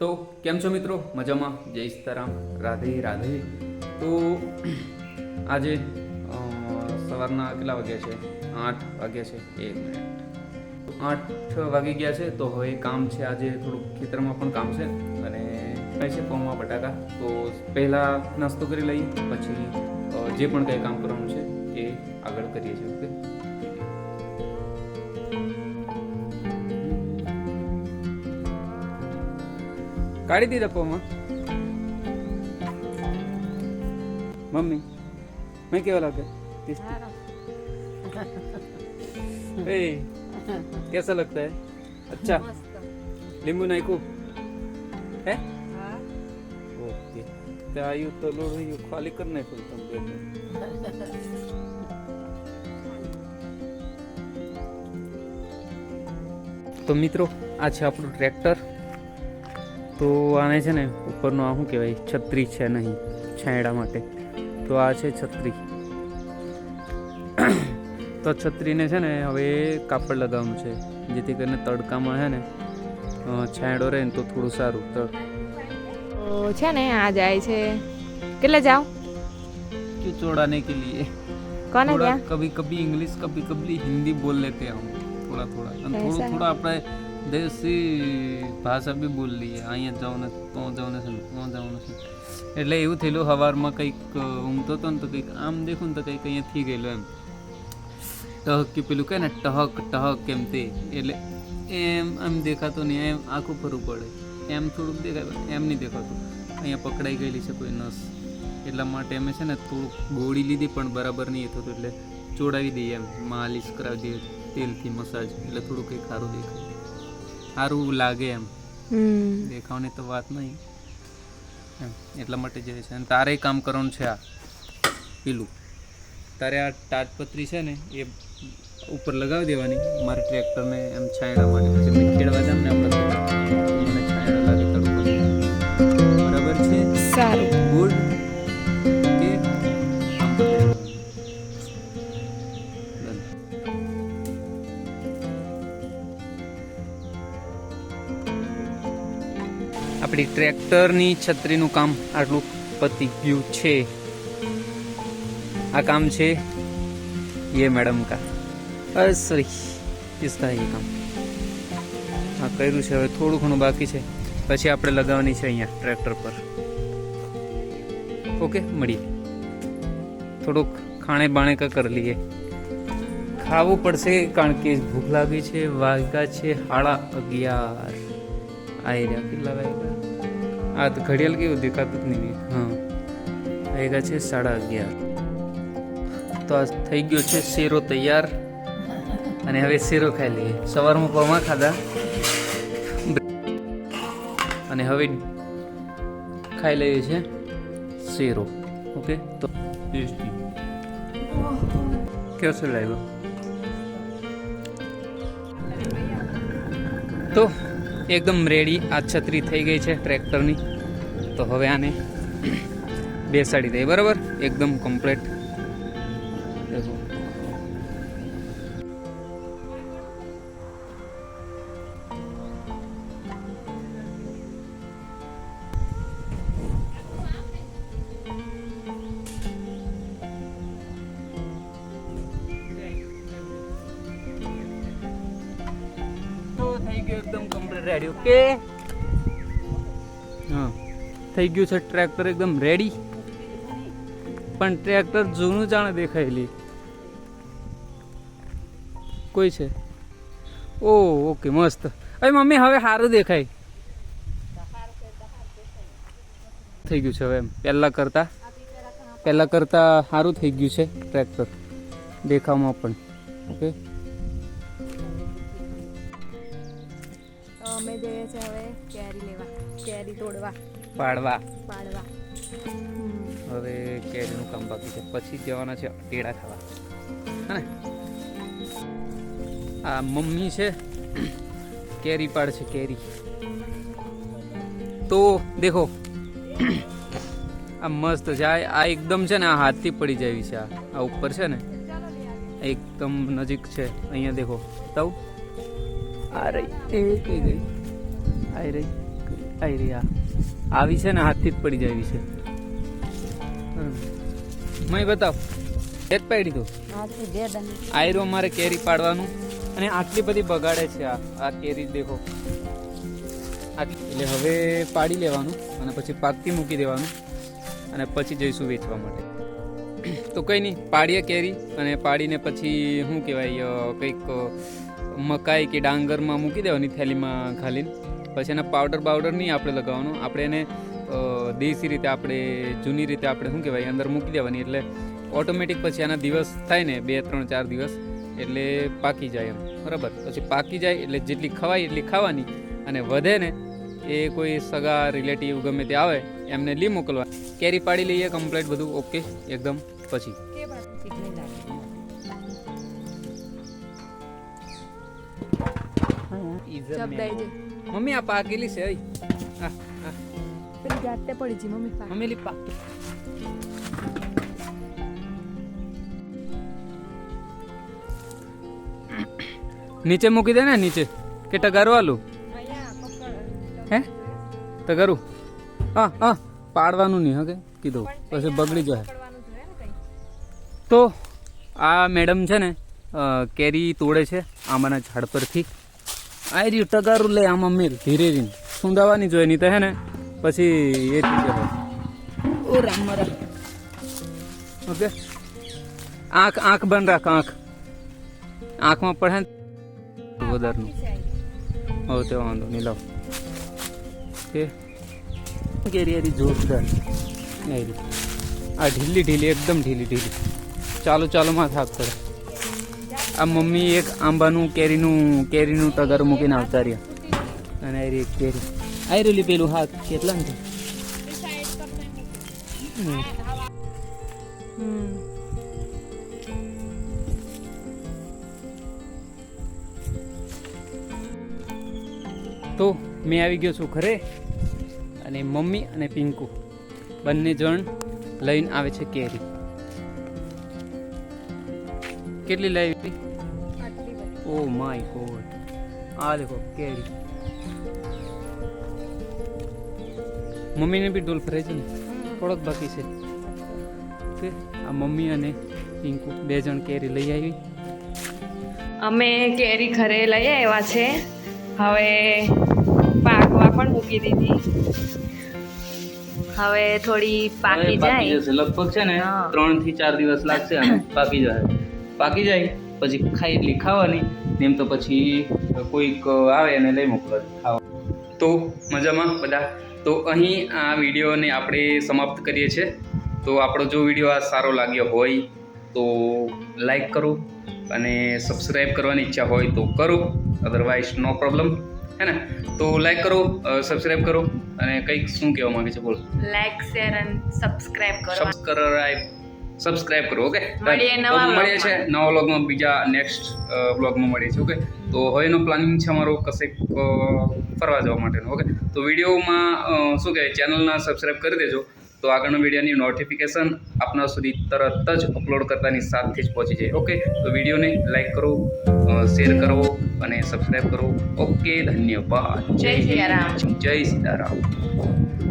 તો કેમ છો મિત્રો? મજામાં? જય સીતારામ. રાધે રાધે. તો આજે સવારના કેટલા વાગ્યા છે? આઠ વાગ્યા છે. એક મિનિટ. આઠ વાગી ગયા છે, તો હવે કામ છે આજે થોડુંક ખેતરમાં પણ કામ છે. અને કઈ છે પૌમાં બટાકા. તો પહેલાં નાસ્તો કરી લઈએ, પછી જે પણ કંઈ કામ કરવાનું છે, એ આગળ કરીએ છીએ, ઓકે? કાઢી દીધા પૌમાં મમ્મી મેં કેવા લાગે? એ કેસા લગતા હે? અચ્છા લીંબુ નાખ્યું? હે? ઓકે. તે આયુ તો લોડ ખાલી કરી નાખ્યું તમને તો મિત્રો આ છે આપણું ટ્રેક્ટર. તો આને છે ને ઉપરનું આ શું કહેવાય? છત્રી છે નહીં છાંયડા માટે. તો આ છે છત્રી. તો છત્રીને છે ને હવે કાપડ લગાવવાનું છે. જેથી કરીને તડકામાં છે ને છાંયડો રહે ને તો થોડું સારું તડ. છે ને આ જાય છે. કેટલે જાઓ? ચોડાને કે લીએ. કોને ગયા કભી કભી ઇંગ્લિશ કભી કભી હિન્દી બોલ લેતે હમ થોડા થોડા. અને થોડું થોડા આપણે દેશી ભાષા બી બોલી અહીંયા જાઉં તો જાઉં ને તો જાઉં નથી. એટલે એવું થયેલું સવારમાં કંઈક ઊંઘતો હતો ને તો કંઈક આમ દેખું ને તો કંઈક અહીંયા થઈ ગયેલું એમ. ટહક પેલું કહે ને, ટહક ટહક એમ તે. એટલે એમ એમ દેખાતો નહીં, એમ આખું ફરવું પડે એમ થોડુંક દેખાય એમ નહીં દેખાતું. અહીંયા પકડાઈ ગયેલી છે કોઈ નસ. એટલા માટે અમે છે ને થોડુંક ગોળી લીધી, પણ બરાબર નહીં એ થતું. એટલે ચોડાવી દઈએ એમ, માલિશ કરાવી દઈએ, તેલથી મસાજ, એટલે થોડું કંઈક સારું દેખાય. સારું લાગે એમ. દેખાવની તો વાત નહીં. એટલા માટે જાય છે. અને તારે કામ કરવાનું છે આ પેલું. તારે આ તાજપત્રી છે ને એ ઉપર લગાવી દેવાની. મારે ટ્રેક્ટરને એમ છાંયડા માટે. પછી ખેડવા જામ ને આપણે મને છાંયડો લાગે તડકો. બરાબર છે? સારું. આપણી ટ્રેક્ટરની છત્રીનું કામ આટલું પતી ગયું છે. આ કામ છે યે મેડમ કા. અરે સોરી કિસકા કામ? આ કર્યું છે, હવે થોડું ઘણું બાકી છે. પછી આપણે લગાવવાની છે અહીંયા ટ્રેક્ટર પર. ઓકે, મળીએ. થોડુંક ખાણે બાણે કા કરી લઈએ. ખાવું પડશે કારણ કે ભૂખ લાગી છે, વાગ્યા છે હાડા અગિયાર. આઈ રહ્યા કેટલા વાગ્યા આ તો ઘડિયાળ કેવું દેખાતું જ નહીં હા. વાગ્યા છે સાડા અગિયાર. તો આ થઈ ગયો છે શેરો તૈયાર. અને હવે શેરો ખાઈ લઈએ. સવારમાં પૌવા ખાધા. અને હવે ખાઈ લઈએ છે શેરો. ઓકે? તો ટેસ્ટી. કેવો લાગ્યો તો એકદમ રેડી આ છત્રી થઈ ગઈ છે ટ્રેક્ટરની. તો હવે આને બેસાડી દઈએ, બરાબર? એકદમ કમ્પ્લીટ દેખો રેડી ઓકે હા. થઈ ગયું છે ટ્રેક્ટર એકદમ રેડી પણ ટ્રેક્ટર જૂનું જાણે દેખાયેલી. કોઈ છે? ઓ ઓકે મસ્ત. અરે મમ્મી, હવે સારું દેખાય. થઈ ગયું છે હવે એમ. પહેલાં કરતાં પહેલાં કરતાં સારું થઈ ગયું છે ટ્રેક્ટર દેખાવમાં પણ ઓકે અમે જઈએ છે હવે કેરી લેવા કેરી તોડવા. પાડવા. પાડવા. હવે કેરીનું કામ બાકી છે. પછી જવાના છે ટેડા ખાવા. હે આ મમ્મી છે કેરી પાડ છે કેરી. તો દેખો આ મસ્ત છે આ આ એકદમ છે ને આ હાથથી પડી જાય છે આ. આ ઉપર છે ને એકદમ નજીક છે. અહીંયા દેખો તવ. આ રહી એ કઈ ગઈ આ રહી આઈ રહી આ. આવી છે ને હાથથી જ પડી જાય છે. મય બતાવ એક પાડી દન આયરો મારે કેરી પાડવાનું અને આટલી બધી બગાડે છે આ આ કેરી દેખો. એટલે હવે પાડી લેવાનું અને પછી પાકતી મૂકી દેવાનું અને પછી જઈશું વેચવા માટે. તો કંઈ નહીં પાડીએ કેરી અને પાડીને પછી શું કહેવાય કંઈક મકાઈ કે ડાંગરમાં મૂકી દેવાની થેલીમાં ખાલીને પછી એના પાવડર બાવડર નહીં આપણે લગાવવાનો. આપણે એને દેશી રીતે આપણે, જૂની રીતે આપણે શું કહેવાય, અંદર મૂકી દેવાની. એટલે ઓટોમેટિક પછી આના દિવસ થાય ને, બે, ત્રણ, ચાર દિવસ, એટલે પાકી જાય એમ. બરાબર? પછી પાકી જાય એટલે જેટલી ખવાય એટલી ખાવાની. અને વધે ને, એ કોઈ સગા રિલેટિવ ગમે તે આવે, એમને લી મોકલવા. કેરી પાડી લઈએ કમ્પ્લેટ બધું ઓકે એકદમ. પછી. જબદાઈ મમ્મી આ પાકેલી છે? આ આ પેલી જાતે પડી છે મમ્મી પાક. મમ્મી લી પાક. નીચે મૂકી દે ને નીચે. કે ટગારવાલું હે? ટગારું? હા હા. પાડવાનું નહીં હકે કીધું. પછી બગડી જાય. તો આ મેડમ છે ને કેરી તોડે છે આંબાના ઝાડ પરથી. આ રહ્યું ટગારું લે આમાં મેલ. ધીરે ધીરે સુંદાવાની જોઈએ નહીં તો હે ને પછી એ ઓ રામ મારા. ઓકે? આંખ આંખ બંધ રાખ આંખ. આંખમાં પડે ને વધારનું. હવે તે વાંધો નહીં લાવ. કે કેરી જોરદાર નહીં. આ ઢીલી ઢીલી એકદમ ઢીલી ઢીલી. ચાલુ ચાલુમાં થાક પડે. આ મમ્મી એક આંબાનું કેરીનું કેરીનું તગર મૂકીને આવતા રહ્યા. અને આ એક કેરી. આ રેલી પેલું હા કેટલા ને તો મેં આવી ગયો છું ઘરે, અને મમ્મી અને પિંકુ બંને જણ લઈને આવે છે કેરી. કેટલી લાવી? ઓ માય ગોડ આ દેખો કેરી મમ્મીને બી ડોલ ફરે છે ને થોડોક બાકી છે કે આ મમ્મી અને પિંકુ બે જણ કેરી લઈ આવી અમે કેરી ઘરે લઈ આવ્યા છે. હવે પાકવા પણ મૂકી દીધી. હવે થોડી પાકી જાય. લગભગ છે ને. ત્રણથી ચાર દિવસ લાગશે અને પાકી જાય પાકી જાય પછી ખાઈ એટલી ખાવાની. એમ તો પછી કોઈક આવે અને લઈ મોકલે. ખાવા તો મજામાં બધા. તો અહીં આ વિડીયોને આપણે સમાપ્ત કરીએ છીએ. તો આપણો જો વીડિયો આ સારો લાગ્યો હોય તો લાઈક કરો અને સબસ્ક્રાઈબ કરવાની ઈચ્છા હોય તો કરો. અધરવાઇઝ નો પ્રોબ્લેમ હે ને? તો લાઈક કરો સબસ્ક્રાઈબ કરો અને કંઈક શું કહેવા માંગે છે બોલો. લાઈક શેર અને સબસ્ક્રાઈબ કરો. સબસ્ક્રાઇબ સબસ્ક્રાઇબ કરો ઓકે મળીએ. છે નવા વ્લોગમાં બીજા નેક્સ્ટ વ્લોગમાં મળીએ છીએ ઓકે તો હવેનો પ્લાનિંગ છે અમારો કશેક ફરવા જવા માટેનો ઓકે તો વિડીયોમાં શું કહેવાય ચેનલના સબસ્ક્રાઇબ કરી દેજો. તો આગળના વિડીયોની નોટિફિકેશન આપના સુધી તરત જ અપલોડ કરતાની સાથે જ પહોંચી જાય ઓકે તો વિડીયોને લાઈક કરો શેર કરો અને સબસ્ક્રાઇબ કરો. ઓકે ધન્યવાદ. જય સીતારામ જય સીતારામ